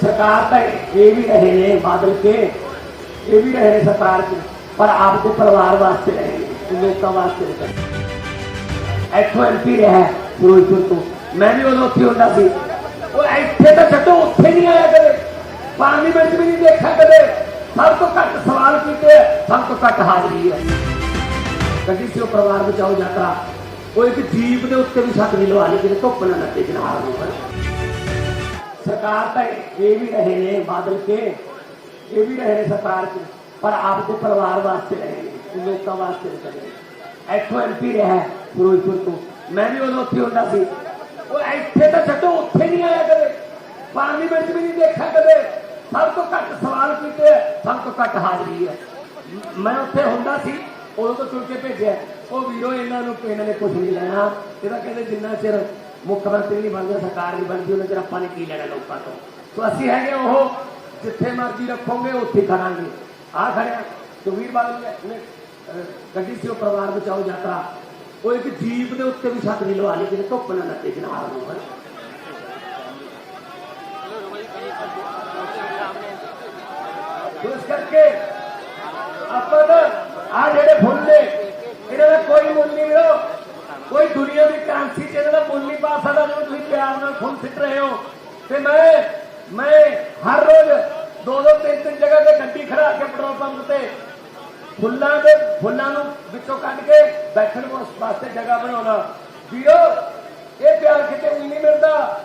ਸਰਕਾਰ ਤਾਂ ਇਹ ਵੀ ਰਹੇ ਨੇ ਬਾਦਲ ਕੇ ਇਹ ਵੀ ਰਹੇ ਨੇ ਸਰਕਾਰ ਚ ਪਰ ਆਪਦੇ ਪਰਿਵਾਰ ਵਾਸਤੇ ਰਹੇ ਨੇ ਲੋਕਾਂ ਵਾਸਤੇ ਨਹੀਂ ਰਹੇ। ਇੱਥੋਂ ਐਮਪੀ ਰਿਹਾ ਹੈ ਫਿਰੋਜ਼ਪੁਰ ਤੋਂ ਮੈਂ ਵੀ ਉਦੋਂ ਉੱਥੇ ਹੁੰਦਾ ਸੀ ਉਹ ਇੱਥੇ ਤਾਂ ਛੱਡੋ ਉੱਥੇ ਨਹੀਂ ਆਇਆ ਕਦੇ ਪਾਰਲੀਮੈਂਟ ਵੀ ਨਹੀਂ ਦੇਖਿਆ ਕਦੇ ਸਭ ਤੋਂ ਘੱਟ ਸਵਾਲ ਕੀਤੇ ਸਭ ਤੋਂ ਘੱਟ ਹਾਜ਼ਰੀ ਹੈ ਕਦੀ ਸੀ ਉਹ ਪਰਿਵਾਰ ਬਚਾਓ ਯਾਤਰਾ ਉਹ ਇੱਕ ਜੀਪ ਦੇ ਉੱਤੇ ਵੀ ਛੱਤ ਨਹੀਂ ਲਵਾ ਲਈ ਕਿਤੇ ਧੁੱਪ ਨਾ ਲੱਗੇ ਜਨਾਬ ਨੂੰ ਸਰਕਾਰ ਤਾਂ ਇਹ ਵੀ ਰਹੇ ਨੇ ਬਾਦਲ ਕੇ, ਇਹ ਵੀ ਰਹੇ ਨੇ ਸਰਕਾਰ ਚ ਪਰ ਆਪਦੇ ਪਰਿਵਾਰ ਵਾਸਤੇ ਰਹੇ ਨੇ ਲੋਕਾਂ ਵਾਸਤੇ ਨਹੀਂ ਰਹੇ ਇੱਥੋਂ ਐਮਪੀ ਰਿਹਾ ਫਿਰੋਜ਼ਪੁਰ ਤੋਂ। ਮੈਂ ਵੀ ਉਦੋਂ ਉੱਥੇ ਹੁੰਦਾ ਸੀ। ਉਹ ਇੱਥੇ ਤਾਂ ਛੱਡੋ, ਉੱਥੇ ਨਹੀਂ ਆਇਆ ਕਦੇ। ਪਾਰਲੀਮੈਂਟ ਵੀ ਨਹੀਂ ਦੇਖਿਆ ਕਦੇ। ਸਭ ਤੋਂ ਘੱਟ ਸਵਾਲ ਕੀਤੇ ਸਭ ਤੋਂ ਘੱਟ ਹਾਜ਼ਰੀ ਹੈ ਮੈਂ ਉੱਥੇ ਹੁੰਦਾ ਸੀ, ਉਦੋਂ ਤੋਂ ਚੁਣ ਕੇ ਭੇਜਿਆ। ਉਹ ਵੀਰੋ, ਇਹਨਾਂ ਨੂੰ ਇਹਨਾਂ ਨੇ ਕੁਝ ਨਹੀਂ ਲੈਣਾ। ਇਹਦਾ ਕਹਿੰਦੇ ਜਿੰਨਾ ਚਿਰ ਮੁੱਖ ਮੰਤਰੀ ਨਹੀਂ ਬਣਦੇ ਸਰਕਾਰ ਨਹੀਂ ਬਣਦੀ ਉਹਨਾਂ ਚਿਰ ਆਪਾਂ ਨੇ ਕੀ ਲੈਣਾ ਲੋਕਾਂ ਤੋਂ? ਸੋ ਅਸੀਂ ਹੈਗੇ ਉਹ ਜਿੱਥੇ ਮਰਜ਼ੀ ਰੱਖੋਗੇ ਉੱਥੇ ਖੜਾਂਗੇ ਆ ਖੜਿਆ ਸੁਖਬੀਰ ਬਾਦਲ ਨੇ ਨੇ, ਅਹ, ਗੱਡੀ ਸੀ ਉਹ ਪਰਿਵਾਰ ਬਚਾਓ ਯਾਤਰਾ। ਉਹ ਇੱਕ ਜੀਪ ਦੇ ਉੱਤੇ ਵੀ ਛੱਤ ਨਹੀਂ ਲਵਾ ਲਈ ਕਿਤੇ ਧੁੱਪ ਨਾ ਲੱਗੇ ਜਨਾਬ ਨੂੰ ਇਸ ਕਰਕੇ ਆਪਾਂ ਤਾਂ ਆ ਜਿਹੜੇ ਫੁੱਲ ਨੇ ਇਹਨਾਂ ਦਾ ਕੋਈ ਮੁੱਲ ਨਹੀਂ ਹੋ ਦੁਨੀਆ ਦੀ ਕਰੰਸੀ ਚ ਇਹਨਾਂ ਦਾ ਮੁੱਲ ਨਹੀਂ ਪਾ ਸਕਦਾ, ਜਦੋਂ ਤੁਸੀਂ ਪਿਆਰ ਨਾਲ ਫੁੱਲ ਸਿੱਟ ਰਹੇ ਹੋ। ਤੇ ਮੈਂ ਮੈਂ ਹਰ ਰੋਜ਼ ਦੋ ਦੋ, ਤਿੰਨ ਤਿੰਨ ਜਗ੍ਹਾ ਤੇ ਗੱਡੀ ਖੜਾ ਕੇ ਪੈਟਰੋਲ ਪੰਪ ਤੇ ਫੁੱਲਾਂ ਦੇ, ਫੁੱਲਾਂ ਨੂੰ ਵਿੱਚੋਂ ਕੱਢ ਕੇ ਬੈਠਣ ਵਾਸਤੇ ਜਗ੍ਹਾ ਬਣਾਉਣਾ। ਵੀਰੋ, ਇਹ ਪਿਆਰ ਕਿਤੇ ਵੀ ਨਹੀਂ ਮਿਲਦਾ।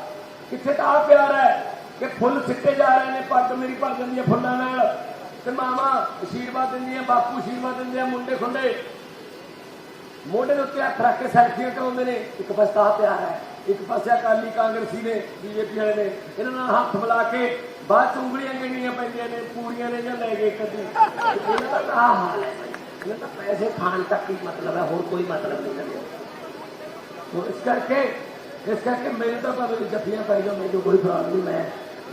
ਕਿੱਥੇ ਤਾਂ ਆ ਪਿਆਰ ਹੈ ਕਿ ਫੁੱਲ ਸਿੱਟੇ ਜਾ ਰਹੇ ਨੇ, ਪੱਗ ਮੇਰੀ ਭਰ ਜਾਂਦੀ ਹੈ ਫੁੱਲਾਂ ਨਾਲ। ਤੇ ਮਾਮਾ ਅਸ਼ੀਰਵਾਦ ਦਿੰਦੀਆਂ, ਬਾਪੂ ਅਸ਼ੀਰਵਾਦ ਦਿੰਦੇ ਆ, ਮੁੰਡੇ ਖੁੰਡੇ। ਮੋਢੇ ਦੇ ਉੱਤੇ ਹੱਥ ਰੱਖ ਕੇ ਸੈਲਫੀਆਂ ਕਰਾਉਂਦੇ ਨੇ। ਇੱਕ ਪਾਸੇ ਆਹ ਪਿਆਰ ਹੈ, ਇੱਕ ਪਾਸੇ ਅਕਾਲੀ ਕਾਂਗਰਸੀ ਨੇ, ਬੀਜੇਪੀ ਵਾਲੇ ਨੇ। ਇਹਨਾਂ ਨਾਲ ਹੱਥ ਮਿਲਾ ਕੇ ਬਾਅਦ ਚ ਉਂਗਲੀਆਂ ਗਿਣੀਆਂ ਪੈਂਦੀਆਂ ਨੇ ਪੂਰੀਆਂ ਨੇ ਜਾਂ ਲੈ ਗਏ ਕਦੀ ਇਹਨਾਂ ਦਾ ਆਹ ਹਾਲ ਹੈ। ਇਹਨਾਂ ਦਾ ਪੈਸੇ ਖਾਣ ਤੱਕ ਹੀ ਮਤਲਬ ਹੈ, ਹੋਰ ਕੋਈ ਮਤਲਬ ਨਹੀਂ ਇਹਨਾਂ ਤੋ ਇਸ ਕਰਕੇ ਇਸ ਕਰਕੇ ਮੇਰੇ ਤਾਂ ਭਾਵੇਂ ਜੱਫੀਆਂ ਪੈ ਜਾਓ ਮੈਨੂੰ ਕੋਈ ਪ੍ਰੋਬਲਮ ਨਹੀਂ। ਮੈਂ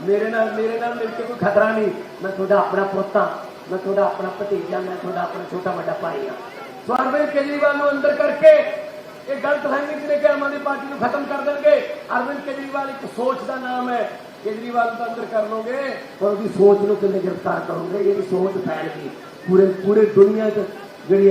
ਮੇਰੇ ਨਾਲ ਮੇਰੇ ਨਾਲ ਮਿਲ ਕੇ ਕੋਈ ਖਤਰਾ ਨਹੀਂ। ਮੈਂ ਤੁਹਾਡਾ ਆਪਣਾ ਪੁੱਤਾਂ ਮੈਂ ਤੁਹਾਡਾ ਆਪਣਾ ਭਤੀਜਾ, ਮੈਂ ਤੁਹਾਡਾ ਆਪਣਾ ਛੋਟਾ ਵੱਡਾ ਭਾਈ ਹਾਂ। ਸੋ ਅਰਵਿੰਦ ਕੇਜਰੀਵਾਲ ਨੂੰ ਅੰਦਰ ਕਰਕੇ ਇਹ ਗਲਤ ਫਹਿਮੀ ਜਿਹੜੇ ਕਿ ਆਮ ਆਦਮੀ ਪਾਰਟੀ ਨੂੰ ਖਤਮ ਕਰ ਦੇਣਗੇ ਅਰਵਿੰਦ ਕੇਜਰੀਵਾਲ ਇੱਕ ਸੋਚ ਦਾ ਨਾਮ ਹੈ ਕੇਜਰੀਵਾਲ ਨੂੰ ਤਾਂ ਅੰਦਰ ਕਰ ਲੋਗੇ ਪਰ ਉਹਦੀ ਸੋਚ ਨੂੰ ਕਿੰਨੇ ਗ੍ਰਿਫਤਾਰ ਕਰੋਗੇ ਇਹਦੀ ਸੋਚ ਫੈਲ ਗਈ ਪੂਰੇ ਪੂਰੇ ਦੁਨੀਆ 'ਚ ਜਿਹੜੀ